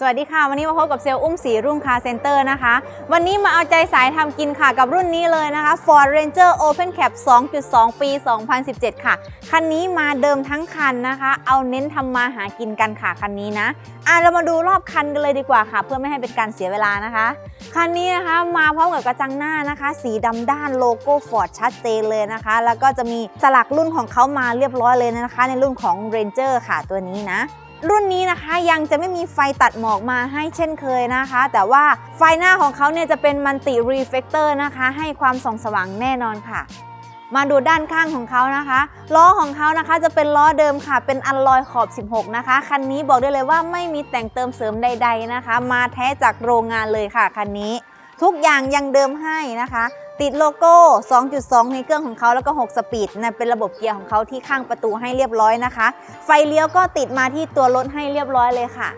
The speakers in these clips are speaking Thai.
สวัสดีค่ะ วันนี้มาพบกับเซลล์อุ้มสีรุ่งคาเซ็นเตอร์นะคะ วันนี้มาเอาใจสายทำกินค่ะกับรุ่นนี้เลยนะคะ Ford Ranger Open Cap 2.2 ปี 2017 ค่ะ คันนี้มาเดิมทั้งคันนะคะ เอาเน้นทำมาหากินกันค่ะคันนี้นะอะเรามาดูรอบคันกันเลยดีกว่าค่ะ เพื่อไม่ให้เป็นการเสียเวลานะคะ คันนี้นะคะมาพร้อมกับกระจังหน้านะคะ สีดำด้านโลโก้ Ford ชัดเจนเลยนะคะ แล้วก็จะมีสลักรุ่นของเขามาเรียบร้อยเลยนะคะ ในรุ่นของ Ranger ค่ะตัวนี้นะ รุ่นนี้นะคะยังจะไม่มีไฟตัดหมอกมาให้เช่นเคยนะคะ แต่ว่าไฟหน้าของเขาเนี่ยจะเป็นมันติรีเฟกเตอร์นะคะ ให้ความส่องสว่างแน่นอนค่ะ มาดูด้านข้างของเขานะคะล้อของเขานะคะจะเป็นล้อเดิมค่ะ เป็นอัลลอยขอบ 16 นะคะ คันนี้บอกได้เลยว่าไม่มีแต่งเติมเสริมใด ๆนะคะ มาแท้จากโรงงานเลยค่ะคันนี้ ทุกอย่างยังเดิมให้นะคะ ติดโลโก้ 2.2 ในเครื่องของเขาแล้วก็ 6 สปีดนะเป็นระบบเกียร์ของเขาที่ข้างประตูให้เรียบร้อยนะคะ ไฟเลี้ยวก็ติดมาที่ตัวรถให้เรียบร้อยเลยค่ะ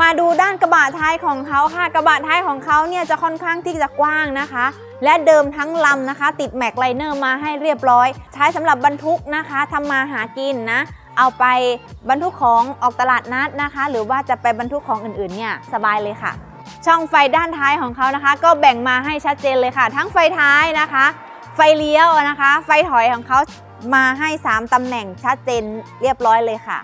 มาดูด้านกระบะท้ายของเขาค่ะ กระบะท้ายของเขาเนี่ยจะค่อนข้างที่จะกว้างนะคะ และเดิมทั้งลำนะคะ ติดแม็กไลเนอร์มาให้เรียบร้อย ใช้สำหรับบรรทุกนะคะทำมาหากินนะเอาไปบรรทุกของออกตลาดนัดนะคะ หรือว่าจะไปบรรทุกของอื่นๆเนี่ยสบายเลยค่ะ ช่องไฟด้านท้ายของเขานะคะ ก็แบ่งมาให้ชัดเจนเลยค่ะ ทั้งไฟท้ายนะคะ ไฟเลี้ยวนะคะ ไฟถอยของเขามาให้ 3ตำแหน่งชัดเจนเรียบร้อยเลยค่ะ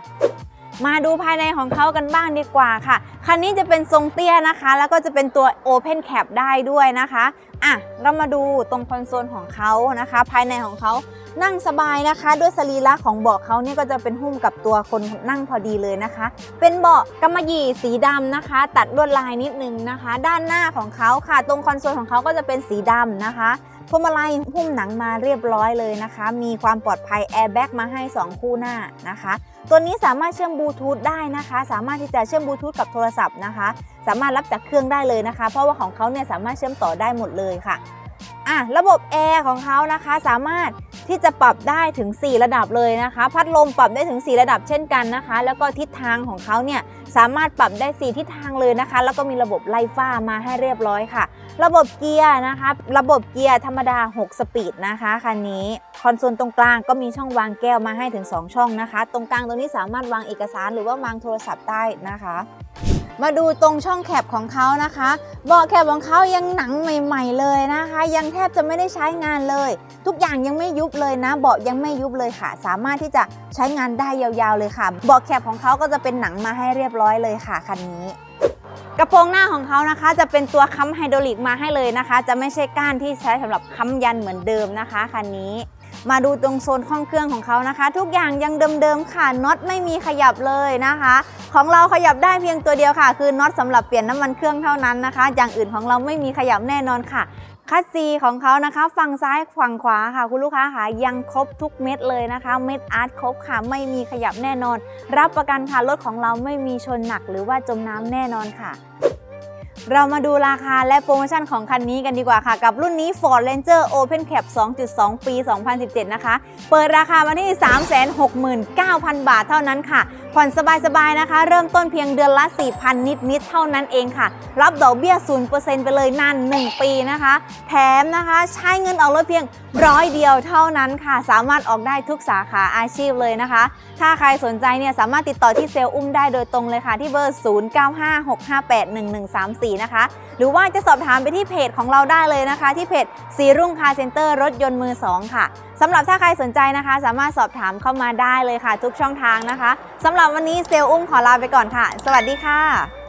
มาดูภายในของเขากันบ้างดีกว่าค่ะ คันนี้จะเป็นทรงเตี้ยนะคะ แล้วก็จะเป็นตัว Open Cap ได้ด้วยนะคะ อะ เรามาดูตรงคอนโซลของเขานะคะ ภายในของเขานั่งสบายนะคะ ด้วยสรีระของเบาะเขาเนี่ยก็จะเป็นหุ้มกับตัวคนนั่งพอดีเลยนะคะ เป็นเบาะกำมะหยี่สีดำนะคะ ตัดลวดลายนิดนึงนะคะ ด้านหน้าของเขาค่ะ ตรงคอนโซลของเขาก็จะเป็นสีดำนะคะ พวงมาลัยหุ้มหนังมาเรียบร้อยเลยนะคะ มีความปลอดภัยแอร์แบ็กมาให้ 2 คู่หน้านะคะ ตัวนี้สามารถเชื่อมบลูทูธได้นะคะ สามารถที่จะเชื่อมบลูทูธกับโทรศัพท์นะคะ สามารถรับจากเครื่องได้เลยนะคะ เพราะว่าของเขาเนี่ยสามารถเชื่อมต่อได้หมดเลยค่ะอะระบบแอร์ของเขานะคะสามารถ ที่จะปรับได้ถึง 4 ระดับเลยนะคะ พัดลมปรับได้ถึง 4 ระดับเช่นกันนะคะ แล้วก็ทิศทางของเขาเนี่ยสามารถปรับได้ 4 ทิศทางเลยนะคะ แล้วก็มีระบบไล่ฟ้ามาให้เรียบร้อยค่ะ ระบบเกียร์นะคะ ระบบเกียร์ธรรมดา 6 สปีดนะคะคันนี้คอนโซลตรงกลางก็มีช่องวางแก้วมาให้ถึง 2 ช่องนะคะ ตรงกลางตรงนี้สามารถวางเอกสารหรือว่าวางโทรศัพท์ได้นะคะ มาดูตรงช่องแคปของเขานะคะเบาะแคปของเขายังหนังใหม่ ๆ เลยนะคะ ยังแทบจะไม่ได้ใช้งานเลย ทุกอย่างยังไม่ยุบเลยนะเบาะยังไม่ยุบเลยค่ะ สามารถที่จะใช้งานได้ยาวๆเลยค่ะเบาะแคปของเขาก็จะเป็นหนังมาให้เรียบร้อยเลยค่ะคันนี้กระโปรงหน้าของเขานะคะจะเป็นตัวค้ำไฮดรอลิกมาให้เลยนะคะ จะไม่ใช่ก้านที่ใช้สำหรับค้ำยันเหมือนเดิมนะคะคันนี้ มาดูตรงโซนห้องเครื่องของเขานะคะ ทุกอย่างยังเดิมๆค่ะน็อตไม่มีขยับเลยนะคะ ของเราขยับได้เพียงตัวเดียวค่ะ คือน็อตสำหรับเปลี่ยนน้ำมันเครื่องเท่านั้นนะคะ อย่างอื่นของเราไม่มีขยับแน่นอนค่ะคัสซีของเขานะคะ ฝั่งซ้ายฝั่งขวาค่ะ คุณลูกค้าค่ะยังครบทุกเม็ดเลยนะคะ เม็ดอาร์ตครบค่ะ ไม่มีขยับแน่นอน รับประกันค่ะรถของเราไม่มีชนหนักหรือว่าจมน้ำแน่นอนค่ะ เรามาดูราคาและโปรโมชั่นของคันนี้กันดีกว่าค่ะ กับรุ่นนี้ Ford Ranger Open Cab 2.2 ปี 2017 นะคะ เปิดราคามาที่ 369,000 บาทเท่านั้นค่ะ ผ่อนสบายๆนะคะ เริ่มต้นเพียงเดือนละ 4,000 นิดๆเท่านั้นเองค่ะ รับดอกเบี้ย 0%ไปเลยนาน 1 ปีนะคะ แถมนะคะใช้เงินออกรถเพียงร้อยเดียวเท่านั้นค่ะ สามารถออกได้ทุกสาขาอาชีพเลยนะคะ ถ้าใครสนใจเนี่ยสามารถติดต่อที่เซลล์อุ้มได้โดยตรงเลยค่ะที่เบอร์ 0956581134 นะคะ หรือว่าจะสอบถามไปที่เพจของเราได้เลยนะคะ ที่เพจสีรุ่งคาเซ็นเตอร์รถยนต์มือ 2 ค่ะสำหรับถ้าใครสนใจนะคะ สามารถสอบถามเข้ามาได้เลยค่ะ ทุกช่องทางนะคะสำหรับวันนี้เซลล์อุ้มขอลาไปก่อนค่ะ สวัสดีค่ะ